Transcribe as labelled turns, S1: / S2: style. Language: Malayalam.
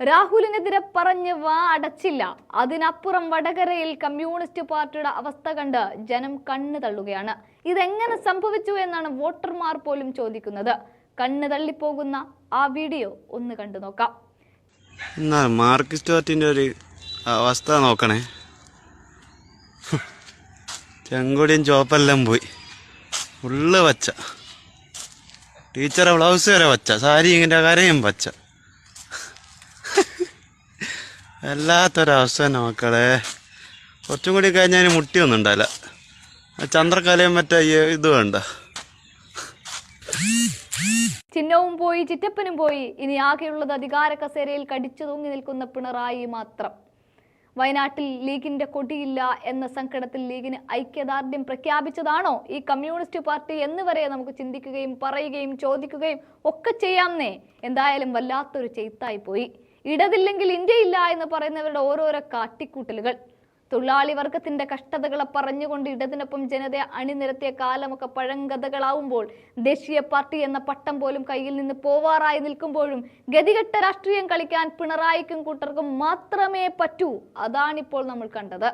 S1: രാഹുലിനെതിരെ പറഞ്ഞ് വാ അടച്ചില്ല. അതിനപ്പുറം വടകരയിൽ കമ്മ്യൂണിസ്റ്റ് പാർട്ടിയുടെ അവസ്ഥ കണ്ട് ജനം കണ്ണു തള്ളുകയാണ്. ഇതെങ്ങനെ സംഭവിച്ചു എന്നാണ് വോട്ടർമാർ പോലും ചോദിക്കുന്നത്. കണ്ണു തള്ളിപ്പോകുന്ന ആ വീഡിയോ ഒന്ന് കണ്ടു നോക്കാം.
S2: മാർക്സിസ്റ്റ് പാർട്ടിന്റെ ഒരു അവസ്ഥ നോക്കണേ. ചെങ്കൊടിയും ചോപ്പെല്ലാം പോയി. ഫുള്ള് വച്ച ടീച്ചറെ ബ്ലൗസ് വരെ വച്ച സാരി ഇങ്ങനെ കരയും വച്ച വല്ലാത്തൊരവസ്ഥ മക്കളെ. കുറച്ചും കൂടി കഴിഞ്ഞാൽ മുട്ടിയൊന്നും ഉണ്ടാവില്ല. ചന്ദ്രക്കലയും മറ്റേ ഇത് വേണ്ട
S1: ചിഹ്നവും പോയി ചിറ്റപ്പനും പോയി. ഇനി ആകെയുള്ളത് അധികാര കസേരയിൽ കടിച്ചു തൂങ്ങി നിൽക്കുന്ന പിണറായി മാത്രം. വയനാട്ടിൽ ലീഗിന്റെ കൊടിയില്ല എന്ന സങ്കടത്തിൽ ലീഗിന് ഐക്യദാർഢ്യം പ്രഖ്യാപിച്ചതാണോ ഈ കമ്മ്യൂണിസ്റ്റ് പാർട്ടി എന്ന് വരെ നമുക്ക് ചിന്തിക്കുകയും പറയുകയും ചോദിക്കുകയും ഒക്കെ ചെയ്യാമെന്നേ? എന്തായാലും വല്ലാത്തൊരു ചെയ്ത്തായി പോയി. ഇടതില്ലെങ്കിൽ ഇന്ത്യയില്ല എന്ന് പറയുന്നവരുടെ ഓരോരോ കാട്ടിക്കൂട്ടലുകൾ. തൊഴിലാളി വർഗത്തിന്റെ കഷ്ടതകളെ പറഞ്ഞുകൊണ്ട് ഇടതിനൊപ്പം ജനതയെ അണിനിരത്തിയ കാലമൊക്കെ പഴങ്കഥകളാവുമ്പോൾ ദേശീയ പാർട്ടി എന്ന പട്ടം പോലും കയ്യിൽ നിന്ന് പോവാറായി നിൽക്കുമ്പോഴും ഗതികെട്ട രാഷ്ട്രീയം കളിക്കാൻ പിണറായിക്കും കൂട്ടർക്കും മാത്രമേ പറ്റൂ. അതാണിപ്പോൾ നമ്മൾ കണ്ടത്.